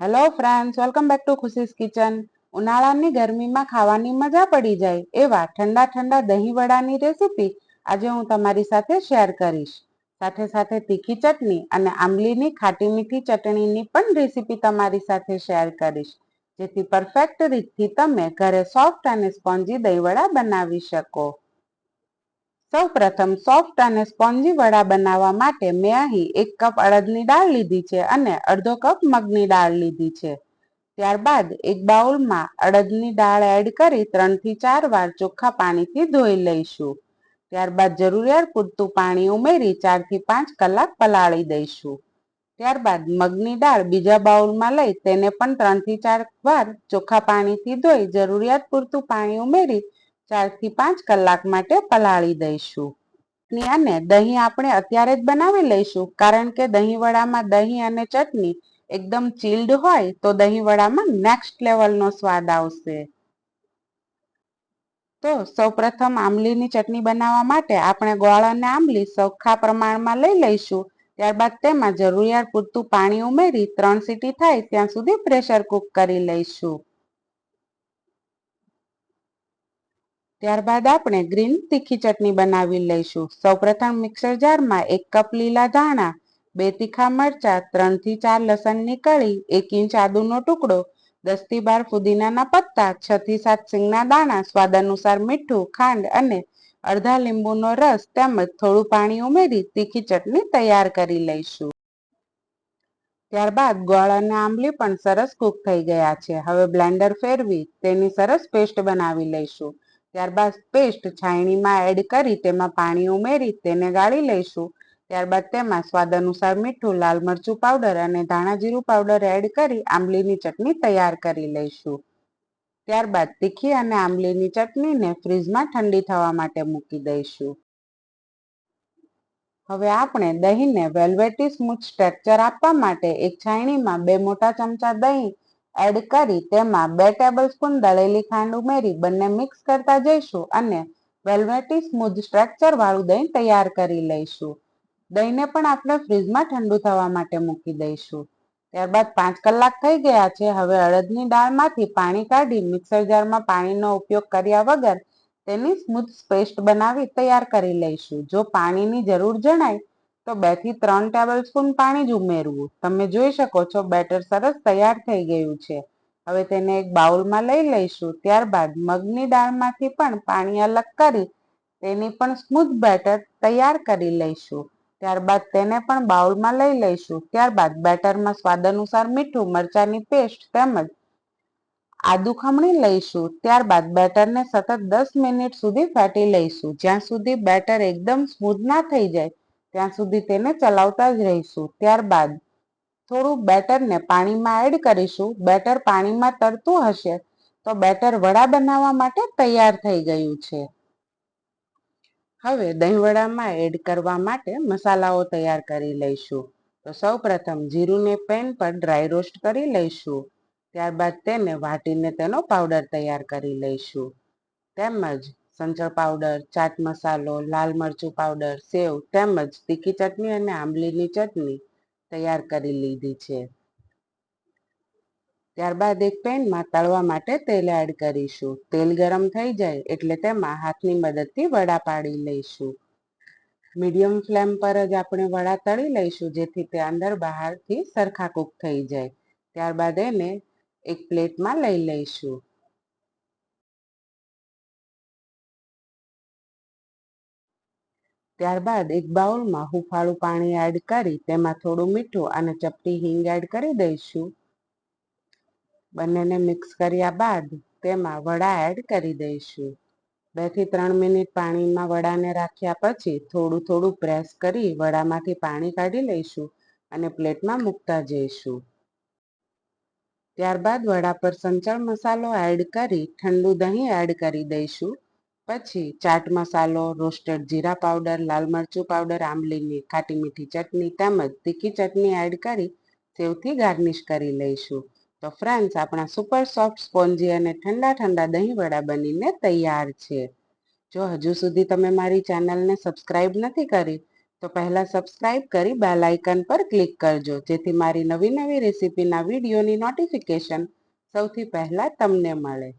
Hello friends welcome back to Khushi's kitchen ઉનાળાની ગરમીમાં ખાવાની મજા પડી જાય એવા ઠંડા ઠંડા દહીં વડાની રેસીપી આજે હું તમારી સાથે શેર કરીશ. સાથે સાથે તીખી ચટણી અને આંબલીની ખાટી મીઠી ચટણીની પણ રેસીપી તમારી સાથે શેર કરીશ. જેથી પરફેક્ટ રીતથી તમે ઘરે સોફ્ટ અને સ્પોન્જી દહીં વડા બનાવી શકો. સૌ પ્રથમ સોફ્ટ અને સ્પોન્જી વડા બનાવવા માટે મેં અહીં એક કપ અડદની દાળ લીધી છે અને અડધો કપ મગની દાળ લીધી છે. ત્યારબાદ એક બાઉલમાં અડદની દાળ એડ કરી ત્રણથી ચાર વાર ચોખ્ખા પાણીથી ધોઈ લઈશું. ત્યારબાદ જરૂરિયાત પૂરતું પાણી ઉમેરી ચારથી પાંચ કલાક પલાળી દઈશું. ત્યારબાદ મગની દાળ બીજા બાઉલમાં લઈ તેને પણ ત્રણથી ચાર વાર ચોખ્ખા પાણીથી ધોઈ જરૂરિયાત પૂરતું પાણી ઉમેરી ચારથી પાંચ કલાક માટે પલાળી દઈશું. અને દહીં આપણે અત્યારે જ બનાવી લઈશું. કારણ કે દહીં વડામાં દહીં અને ચટણી એકદમ ચીલ્ડ હોય તો દહીં વડામાં નેક્સ્ટ લેવલનો સ્વાદ આવશે. તો સૌપ્રથમ આંબલીની ચટણી બનાવવા માટે આપણે ગોળ અને આંબલી સૌખા પ્રમાણમાં લઈ લઈશું. ત્યારબાદ તેમાં જરૂરિયાત પૂરતું પાણી ઉમેરી ત્રણ સીટી થાય ત્યાં સુધી પ્રેશર કુક કરી લઈશું. ત્યારબાદ આપણે ગ્રીન તીખી ચટણી બનાવી લઈશું. સૌપ્રથમ મિક્સર જારમાં એક કપ લીલા ધાણા, બે તીખા મરચા, ત્રણથી ચાર લસણની કળી એક ઇંચ આદુનો ટુકડો, દસથી બાર ફુદીનાના પત્તા, છથી સાત સિંગના દાણા, સ્વાદ અનુસાર મીઠું, ખાંડ અને અડધા લીંબુનો રસ તેમજ થોડું પાણી ઉમેરી તીખી ચટણી તૈયાર કરી લઈશું. ત્યારબાદ ગોળ અને આંબલી પણ સરસ કૂક થઈ ગયા છે. હવે બ્લેન્ડર ફેરવી તેની સરસ પેસ્ટ બનાવી લઈશું. ત્યારબાદ પેસ્ટ છાયણીમાં એડ કરી તેમાં પાણી ઉમેરી તેને ગાળી લઈશું. ત્યારબાદ તેમાં સ્વાદ અનુસાર મીઠું, લાલ મરચું પાવડર અને ધાણા જીરું પાવડર એડ કરી આંબલીની ચટણી તૈયાર કરી લઈશું. ત્યારબાદ તીખી અને આંબલીની ચટણીને ફ્રીજમાં ઠંડી થવા માટે મૂકી દઈશું. હવે આપણે દહીંને વેલ્વેટી સ્મૂથ સ્ટ્રક્ચર આપવા માટે એક છાયણીમાં બે મોટા ચમચા દહીં એડ કરી તેમાં બે ટેબલ સ્પૂન દળેલી ખાંડ ઉમેરી બંને મિક્સ કરતા જઈશું અને વેલ્વેટી સ્મૂધ સ્ટ્રક્ચર વાળું દહીં તૈયાર કરી લઈશું. દહીંને પણ આપણે ફ્રીજમાં ઠંડુ થવા માટે મૂકી દઈશું. ત્યારબાદ પાંચ કલાક થઈ ગયા છે. હવે અડદની દાળમાંથી પાણી કાઢી મિક્સર જારમાં પાણીનો ઉપયોગ કર્યા વગર તેની સ્મૂથ પેસ્ટ બનાવી તૈયાર કરી લઈશું. જો પાણીની જરૂર જણાય તો બેથી ત્રણ ટેબલ સ્પૂન પાણી જ ઉમેરવું. તમે જોઈ શકો છો બેટર સરસ તૈયાર થઈ ગયું છે. હવે તેને એક બાઉલમાં લઈ લઈશું. ત્યારબાદ મગની દાળમાંથી પણ પાણી અલગ કરી તેની પણ સ્મૂથ બેટર તૈયાર કરી લઈશું. ત્યારબાદ તેને પણ બાઉલમાં લઈ લઈશું. ત્યારબાદ બેટરમાં સ્વાદ અનુસાર મીઠું, મરચાની પેસ્ટ તેમજ આદુ ખમણી લઈશું. ત્યારબાદ બેટરને સતત દસ મિનિટ સુધી ફેટી લઈશું. જ્યાં સુધી બેટર એકદમ સ્મૂથ ના થઈ જાય ત્યાં સુધી તેને ચલાવતા જ રહીશું. ત્યારબાદ થોડું બેટરને પાણીમાં એડ કરીશું. બેટર પાણીમાં તરતું હશે તો બેટર વડા બનાવવા માટે તૈયાર થઈ ગયું છે. હવે દહીં વડામાં એડ કરવા માટે મસાલાઓ તૈયાર કરી લઈશું. તો સૌ પ્રથમ જીરુંને પેન પર ડ્રાય રોસ્ટ કરી લઈશું. ત્યારબાદ તેને વાટીને તેનો પાવડર તૈયાર કરી લઈશું. તેમજ સંચળ પાવડર ચાટ મસાલો, લાલ મરચું પાવડર સેવ, તેમજ તીખી ચટણી અને આંબલીની ચટણી તૈયાર કરી લીધી છે. ત્યારબાદ એક પેનમાં તળવા માટે તેલ એડ કરીશું. તેલ ગરમ થઈ જાય એટલે તેમાં હાથની મદદથી વડા પાડી લઈશું. મીડિયમ ફ્લેમ પર જ આપણે વડા તળી લઈશું, જેથી તે અંદર બહારથી સરખા કૂક થઈ જાય. ત્યારબાદ એને એક પ્લેટમાં લઈ લઈશું. ત્યારબાદ એક બાઉલમાં હુંફાળું પાણી એડ કરી, તેમાં થોડું મીઠું અને ચપટી હિંગ એડ કરી દઈશું. બંનેને મિક્સ કર્યા બાદ તેમાં વડા એડ કરી દઈશું. બેથી ત્રણ મિનિટ પાણીમાં વડાને રાખ્યા પછી થોડું થોડું પ્રેસ કરી વડામાંથી પાણી કાઢી લઈશું અને પ્લેટમાં મૂકતા જઈશું. ત્યારબાદ વડા પર સંચળ મસાલો એડ કરી ઠંડુ દહીં એડ કરી દઈશું. પછી ચાટ મસાલો, રોસ્ટેડ જીરા પાવડર, લાલ મરચું પાવડર, આંબલીની ખાટી મીઠી ચટણી તેમજ તીખી ચટણી એડ કરી સેવથી ગાર્નિશ કરી લઈશું. તો ફ્રેન્ડ્સ, આપણા સુપર સોફ્ટ સ્પોન્જી અને ઠંડા ઠંડા દહીં વડા બનીને તૈયાર છે. જો હજુ સુધી તમે મારી ચેનલને સબસ્ક્રાઇબ નથી કરી, તો પહેલાં સબસ્ક્રાઇબ કરી બેલ આઇકન પર ક્લિક કરજો, જેથી મારી નવી નવી રેસીપીના વિડીયોની નોટિફિકેશન સૌથી પહેલાં તમને મળે.